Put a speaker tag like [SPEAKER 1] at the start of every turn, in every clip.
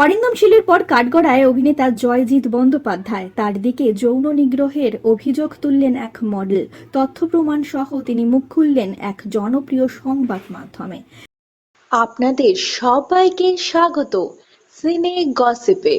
[SPEAKER 1] অরিন্দম শীলের পর কাঠগড়ায় অভিনেতা জয়জিৎ বন্দ্যোপাধ্যায়। তার দিকে যৌন নিগ্রহের অভিযোগ তুললেন এক মডেল। তথ্য প্রমাণ সহ তিনি মুখ খুললেন এক জনপ্রিয় সংবাদ মাধ্যমে।
[SPEAKER 2] আপনাদের সবাইকে স্বাগত। সিনে গসিপে।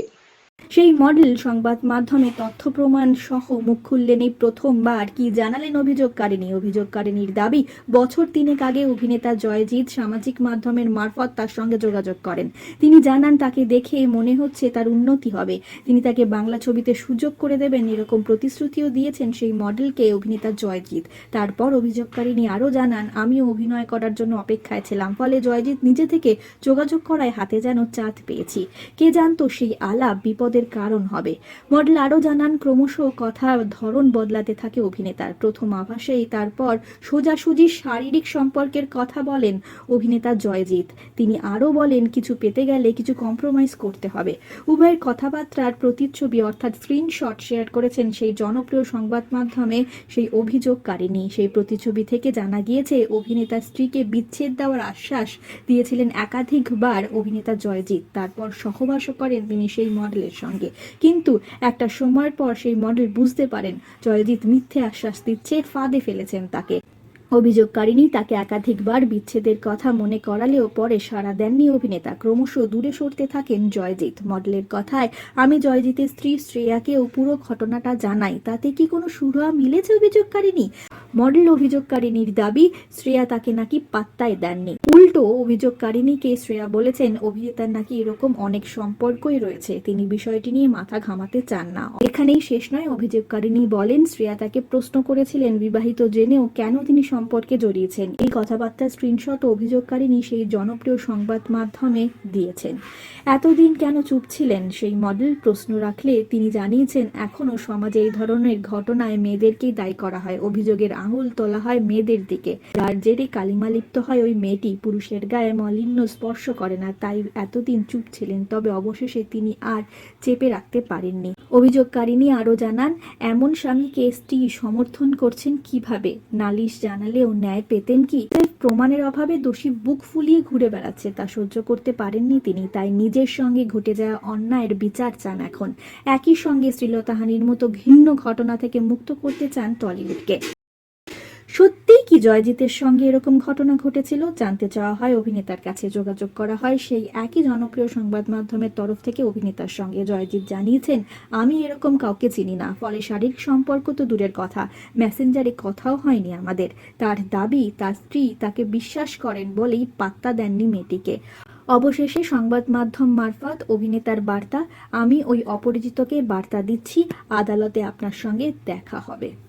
[SPEAKER 1] সেই মডেল সংবাদ মাধ্যমে তথ্য প্রমাণ সহ মুখ খুললেন এই প্রথমবার। কি জানালেন অভিযোগকারিনী অভিযোগকারিনীর দাবি, বছর তিনেক আগে অভিনেতা জয়জিৎ সামাজিক মাধ্যমের মারফত তার সঙ্গে যোগাযোগ করেন। তিনি জানান, তাকে দেখে মনে হচ্ছে তার উন্নতি হবে। তিনি তাকে বাংলা ছবিতে সুযোগ করে দেবেন এরকম প্রতিশ্রুতিও দিয়েছেন সেই মডেলকে অভিনেতা জয়জিৎ। তারপর অভিযোগকারিনী আরও জানান, আমিও অভিনয় করার জন্য অপেক্ষায় ছিলাম, ফলে জয়জিৎ নিজে থেকে যোগাযোগ করায় হাতে যেন চাঁদ পেয়েছি। কে জানতো সেই আলাপ বিপদের কারণ হবে। মডেল আরও জানান, ক্রমশ কথা ধরন বদলাতে থাকে অভিনেতার। প্রথম আভাসেই তারপর সোজাসুজি শারীরিক সম্পর্কের কথা বলেন অভিনেতা জয়জিৎ। তিনি আরও বলেন, কিছু পেতে গেলে কিছু কম্প্রোমাইজ করতে হবে। উভয়ের কথাবার্তার প্রতিচ্ছবি অর্থাৎ স্ক্রিনশট শেয়ার করেছেন সেই জনপ্রিয় সংবাদ মাধ্যমে সেই অভিযোগকারিনী সেই প্রতিচ্ছবি থেকে জানা গিয়েছে অভিনেতার স্ত্রীকে বিচ্ছেদ দেওয়ার আশ্বাস দিয়েছিলেন একাধিকবার অভিনেতা জয়জিৎ। তারপর সহবাসও করেন তিনি সেই মডেলের সঙ্গে। কিন্তু একটা সময়ের পর সেই মডেল বুঝতে পারেন, জয়জিৎ মিথ্যে আশ্বাস দিচ্ছে, ফাঁদে ফেলেছেন তাকে। অভিযোগকারিনী তাকে একাধিকবার বিচ্ছেদের কথা মনে করালেও পরে সাড়া দেননি অভিনেতা। ক্রমশ দূরে সরতে থাকেন জয়জিৎ। মডেলের কথায়, আমি জয়জিতের স্ত্রী শ্রেয়াকেও পুরো ঘটনাটা জানাই, তাতে কি কোনো সুরাহা মিলেছে অভিযোগকারিনী মডেল অভিযোগকারিনীর দাবি, শ্রেয়া তাকে নাকি পাত্তাই দেননি। উল্টো অভিযোগকারিনীকে শ্রেয়া বলেছেন, অভিনেতার নাকি এরকম অনেক সম্পর্কই রয়েছে। তিনি বিষয়টি নিয়ে মাথা ঘামাতে চান না। এখানেই শেষ নয় অভিযোগকারিনী বলেন, শ্রেয়া তাকে প্রশ্ন করেছিলেন, বিবাহিত জেনেও কেন তিনি সম্পর্কে জড়িয়েছেন। এই কথাবার্তার স্ক্রিনশট অভিযোগকারিনী সেই জনপ্রিয় সংবাদ মাধ্যমে দিয়েছেন। এতদিন কেন চুপ ছিলেন? সেই মডেল প্রশ্ন রাখলে তিনি জানিয়েছেন এখনও সমাজে এই ধরনের ঘটনায় মেয়েদেরকেই দায়ী করা হয়। অভিযোগের আঙুল তোলা হয় মেয়েদের দিকে। যার জেরে কালিমা লিপ্ত হয় ওই মেয়েটি। পুরুষের গায়ে মলিন্য স্পর্শ করে না, তাই এতদিন চুপ ছিলেন, তবে অবশেষে তিনি আর চেপে রাখতে পারেননি। অভিযোগকারিনী আরও জানান, এমন স্বামীকে স্ত্রী সমর্থন করছেন কীভাবে? নালিশ জানালেও ন্যায় পেতেন কি? প্রমাণের অভাবে দোষী বুক ফুলিয়ে ঘুরে বেড়াচ্ছে, তা সহ্য করতে পারেননি তিনি, তাই নিজের সঙ্গে ঘটে যাওয়া অন্যায়ের বিচার চান এখন। একই সঙ্গে শ্রীলতাহানির মতো ভিন্ন ঘটনা থেকে মুক্ত করতে চান টলিউডকে। সত্যিই কি জয়জিতের সঙ্গে এরকম ঘটনা ঘটেছিল জানতে চাওয়া হয় অভিনেতার কাছে। যোগাযোগ করা হয় সেই একই জনপ্রিয় সংবাদ মাধ্যমের তরফ থেকে অভিনেতার সঙ্গে। জয়জিৎ জানিয়েছেন, আমি এরকম কাউকে চিনি না, ফলে শারীরিক সম্পর্ক তো দূরের কথা, মেসেঞ্জারে কথাও হয়নি আমাদের। তার দাবি, তার স্ত্রী তাকে বিশ্বাস করেন বলেই পাত্তা দেননি মেয়েটিকে। অবশেষে সংবাদ মাধ্যম মারফত অভিনেতার বার্তা, আমি ওই অপরিচিতকে বার্তা দিচ্ছি, আদালতে আপনার সঙ্গে দেখা হবে।